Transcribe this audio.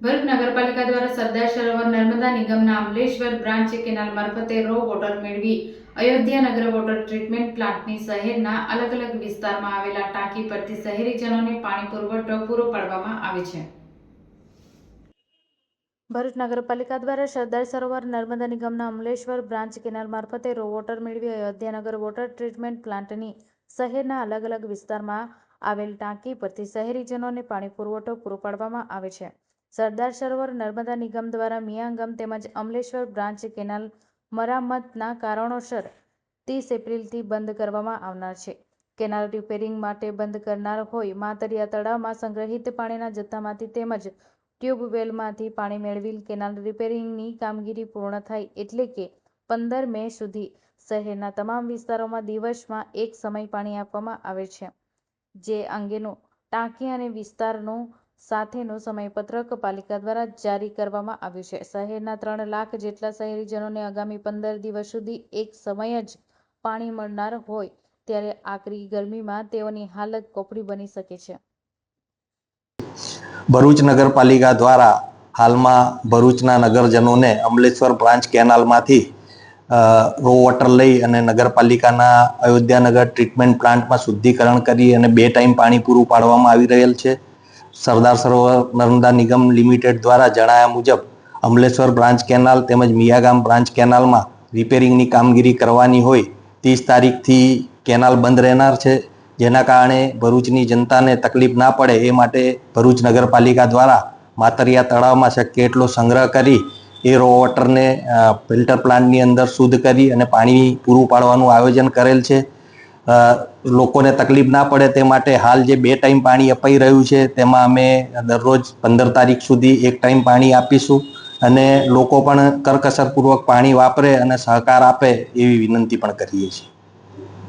ભરૂચ નગરપાલિકા દ્વારા સરદાર સરોવર નર્મદા નિગમના અમલેશ્વર બ્રાન્ચ કેનાલ મારફતે રો વોટર મેળવી અયોધ્યા નગર વોટર ટ્રીટમેન્ટ પ્લાન્ટની શહેરના અલગ અલગ વિસ્તારમાં આવેલા ટાંકી પરથી શહેરીજનોને પાણી પુરવઠો પૂરો પાડવામાં આવે છે. ભરૂચ નગરપાલિકા દ્વારા સરદાર સરોવર નર્મદા નિગમના અમલેશ્વર બ્રાન્ચ કેનાલ મારફતે રો વોટર મેળવી અયોધ્યાનગર વોટર ટ્રીટમેન્ટ પ્લાન્ટની શહેરના અલગ અલગ વિસ્તારમાં આવેલ ટાંકી પરથી શહેરીજનોને પાણી પુરવઠો પૂરો પાડવામાં આવે છે. સરદાર સરોવર નર્મદા નિગમ દ્વારા મિયાંગમ તેમજ અમલેશ્વર બ્રાન્ચ કેનાલ મરામતના કારણોસર ત્રીસ એપ્રિલથી બંધ કરવામાં આવનાર છે. કેનાલ રિપેરિંગ માટે બંધ કરનાર હોય માતરિયા તળાવમાં સંગ્રહિત પાણીના જથ્થામાંથી તેમજ ટ્યુબવેલમાંથી પાણી મેળવી કેનાલ રિપેરિંગની કામગીરી પૂર્ણ થાય એટલે કે પંદર મે સુધી શહેરના તમામ વિસ્તારોમાં દિવસમાં એક સમય પાણી આપવામાં આવે છે. જે અંગેનું ટાંકી અને વિસ્તારનું સાથેનું સમયપત્રક પાલિકા દ્વારા જારી કરવામાં આવ્યું છે. શહેરના ત્રણ લાખ જેટલા શહેરીજનોને આગામી પંદર દિવસ સુધી એક સમય જ પાણી મળનાર હોય ત્યારે આકરી ગરમીમાં તેઓની હાલત કોપડી બની શકે છે. ભરૂચ નગરપાલિકા દ્વારા હાલમાં ભરૂચના નગરજનોને અમલેશ્વર બ્રાન્ચ કેનાલમાંથી રો વોટર લઈ અને નગરપાલિકાના અયોધ્યાનગર ટ્રીટમેન્ટ પ્લાન્ટમાં શુદ્ધિકરણ કરી અને બે ટાઈમ પાણી પૂરું પાડવામાં આવી રહેલ છે. સરદાર સરોવર નર્મદા નિગમ લિમિટેડ દ્વારા જણાયા મુજબ, અમલેશ્વર બ્રાન્ચ કેનાલ તેમજ મિયાગામ બ્રાન્ચ કેનાલમાં રિપેરિંગની કામગીરી કરવાની હોય, ત્રીસ તારીખથી કેનાલ બંધ રહેનાર છે, જેના કારણે ભરૂચની જનતાને તકલીફ ના પડે એ માટે ભરૂચ નગરપાલિકા દ્વારા માતરિયા તળાવમાં શક્ય એટલો સંગ્રહ કરી, એ રો વોટરને ફિલ્ટર પ્લાન્ટની અંદર શુદ્ધ કરી અને પાણી પૂરું પાડવાનું આયોજન કરેલ છે. લોકોને તકલીફ ના પડે તે માટે હાલ જે બે ટાઈમ પાણી અપાઈ રહ્યું છે, તેમાં અમે દરરોજ પંદર તારીખ સુધી એક ટાઈમ પાણી આપીશું અને લોકો પણ કરકસરપૂર્વક પાણી વાપરે અને સહકાર આપે એવી વિનંતી પણ કરીએ છીએ.